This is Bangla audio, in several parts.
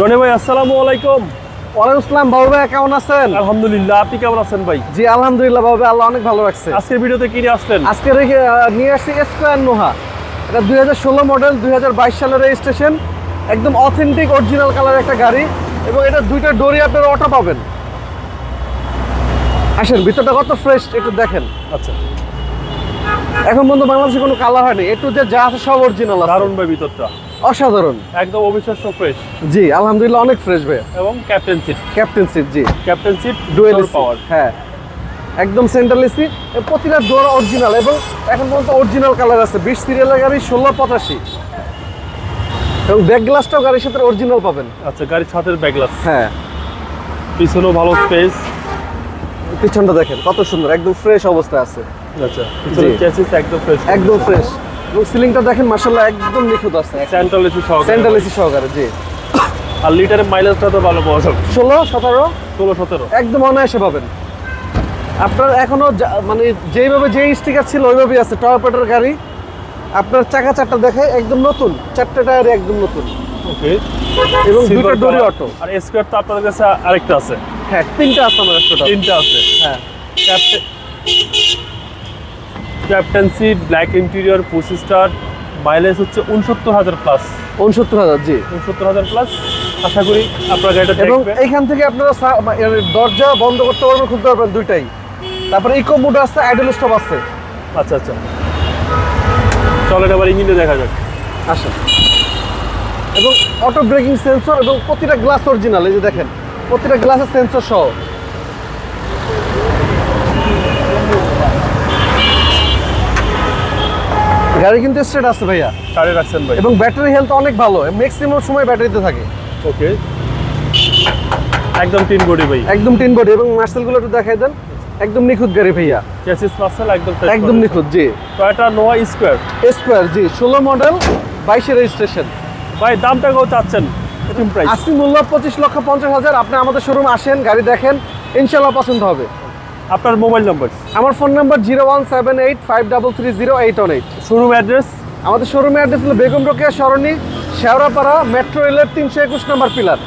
রনি ভাই আসসালামু আলাইকুম। ওয়ালাইকুম আসসালাম বাবু ভাই কেমন আছেন? আলহামদুলিল্লাহ আপনি কেমন আছেন ভাই? জি আলহামদুলিল্লাহ বাবু আল্লাহ অনেক ভালো রাখছে। আজকের ভিডিওতে কি নিয়ে আসলেন? আজকে নিয়ে আসছি স্কোয়ার নোহা এটা দুই হাজার ষোলো মডেল দুই হাজার বাইশ সালের রেজিস্ট্রেশন একদম অথেন্টিক অরিজিনাল কালার একটা গাড়ি। এবং এটা দুইটা ডোরি আপনার অটো পাবেন। আসেন ভিতরটা কত ফ্রেশ একটু দেখেন। আচ্ছা। এখন পর্যন্ত বাংলাদেশে কোনো কালার হয়নি। একটু যে যা আছে সব অরিজিনাল দারুণ ভাই ভিতরটা। অসাধারণ। একদম অবিশ্বাস্য ফ্রেশ জি আলহামদুলিল্লাহ অনেক ফ্রেশ ভাই এবং ক্যাপ্টেন সিট ক্যাপ্টেন সিট জি। ক্যাপ্টেন সিট ডুয়েল পাওয়ার হ্যাঁ। একদম সেন্ট্রাল এসি প্রতিটা ডোর অরিজিনাল এবং এখন পর্যন্ত অরিজিনাল কালার আছে। বিশ সিরিয়ালের গাড়ি ষোলো পঁচাশি। এবং ব্যাক গ্লাসটাও গাড়ির সাথে অরিজিনাল পাবেন। আচ্ছা গাড়ির ছাদের ব্যাগলাস হ্যাঁ। পিছনেও ভালো স্পেস পিছনটা দেখেন কত সুন্দর একদম ফ্রেশ অবস্থায় আছে। আচ্ছা একদম ফ্রেশ একদম ফ্রেশ এবং সিলিংটা দেখেন মার্শাল্লাহ একদম নিখুঁত আছে। সেন্ট্রাল এসি সহকারে। সেন্ট্রাল এসি সহকারে জি। আর লিটারের মাইলেজটা তো ভালো পাওয়া যাবে। ষোলো সতেরো? ষোলো সতেরো। একদম অনায়াসে পাবেন। আপনার এখনও যা- মানে যেইভাবে যেই স্টিকার ছিল ওইভাবেই আছে। টয়োপেটার গাড়ি আপনার চাকা চারটা দেখে একদম নতুন। চারটে টায়ার একদম নতুন। ওকে। এবং দুটো ডোরি অটো আর স্কোয়ার তো আপনাদের কাছে আরেকটা আছে। হ্যাঁ তিনটা আছে আমার টোটাল তিনটা আছে। হ্যাঁ। Captain captaincy black interior push start mileage হচ্ছে উনসত্তর হাজার প্লাস উনসত্তর হাজার জি। উনসত্তর হাজার প্লাস আশা করি আপনার গাড়িটা এবং এইখান থেকে আপনারা দরজা বন্ধ করতে পারবেন খুলতে পারবেন দুইটাই। তারপরে ইকো মোড আছে আইডল স্টপ আছে। আচ্ছা আচ্ছা। চলেন এবার ইঞ্জিনটা দেখা যাক। আসেন। এবং অটো ব্রেকিং সেন্সর এবং প্রতিটা গ্লাস অরিজিনাল এই যে দেখেন প্রতিটা গ্লাসের সেন্সর সহ। গাড়ি কিন্তু স্ট্রেট আছে ভাইয়া। সাড়ে রাখছেন ভাই। এবং ব্যাটারি হেলথ অনেক ভালো ম্যাক্সিমাম সময় ব্যাটারিতে থাকে। ওকে। একদম তিন বডি ভাই। একদম টিন বডি এবং মার্সেলগুলো একটু দেখাই দেন। একদম নিখুঁত গাড়ি ভাইয়া। চেসিস মাসেল একদম একদম নিখুঁত জি। টয়োটা নোয়া স্কোয়ার স্কোয়ার জি। ষোলো মডেল বাইশে রেজিস্ট্রেশন ভাই দামটা কত চাচ্ছেন? আশি মূল্য পঁচিশ লক্ষ পঞ্চাশ হাজার। আপনি আমাদের শোরুম আসেন গাড়ি দেখেন ইনশাল্লাহ পছন্দ হবে। আপনার মোবাইল নম্বর। আমার phone number zero one seven eight five double three zero eight one eight. Showroom address? আমাদের শোরুমের অ্যাড্রেস হলো বেগম রোকেয়া সরণি শেওড়াপাড়া মেট্রো রেলের তিনশো একুশ নম্বর পিলার।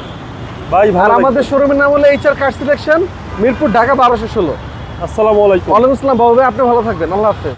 ভাই আর আমাদের শোরুমের নাম হলো H R car selection Mirpur Dhaka বারোশো ষোলো। আসসালামু আলাইকুম। ওয়ালাইকুম আসসালাম বাবু ভাই আপনি ভালো থাকবেন। আল্লাহ হাফেজ।